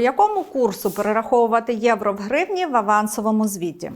якому курсу перераховувати євро в гривні в авансовому звіті?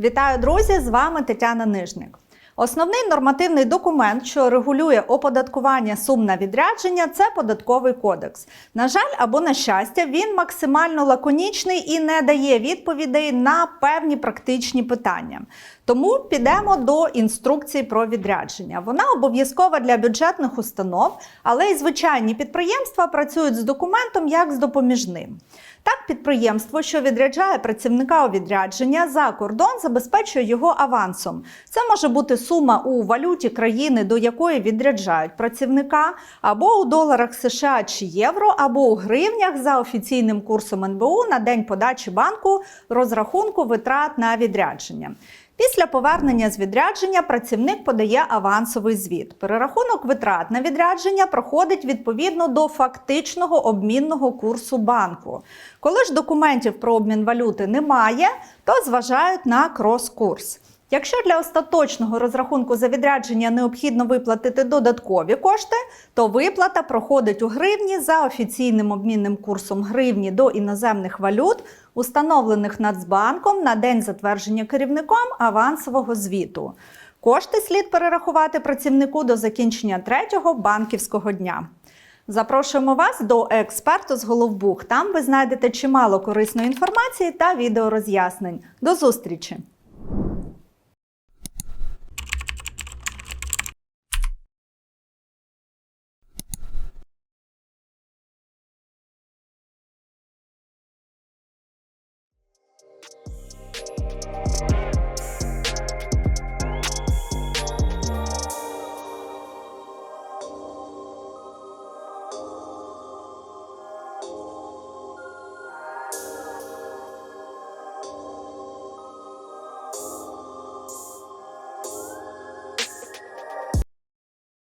Вітаю, друзі! З вами Тетяна Нижник. Основний нормативний документ, що регулює оподаткування сум на відрядження, це податковий кодекс. На жаль, або на щастя, він максимально лаконічний і не дає відповідей на певні практичні питання. Тому підемо до інструкції про відрядження. Вона обов'язкова для бюджетних установ, але й звичайні підприємства працюють з документом як з допоміжним. Так, підприємство, що відряджає працівника у відрядження за кордон, забезпечує його авансом. Це може бути сума у валюті країни, до якої відряджають працівника, або у доларах США чи євро, або у гривнях за офіційним курсом НБУ на день подачі банку розрахунку витрат на відрядження. Після повернення з відрядження працівник подає авансовий звіт. Перерахунок витрат на відрядження проходить відповідно до фактичного обмінного курсу банку. Коли ж документів про обмін валюти немає, то зважають на крос-курс. Якщо для остаточного розрахунку за відрядження необхідно виплатити додаткові кошти, то виплата проходить у гривні за офіційним обмінним курсом гривні до іноземних валют, установлених Нацбанком на день затвердження керівником авансового звіту. Кошти слід перерахувати працівнику до закінчення третього банківського дня. Запрошуємо вас до експерту з Головбух. Там ви знайдете чимало корисної інформації та відеороз'яснень. До зустрічі!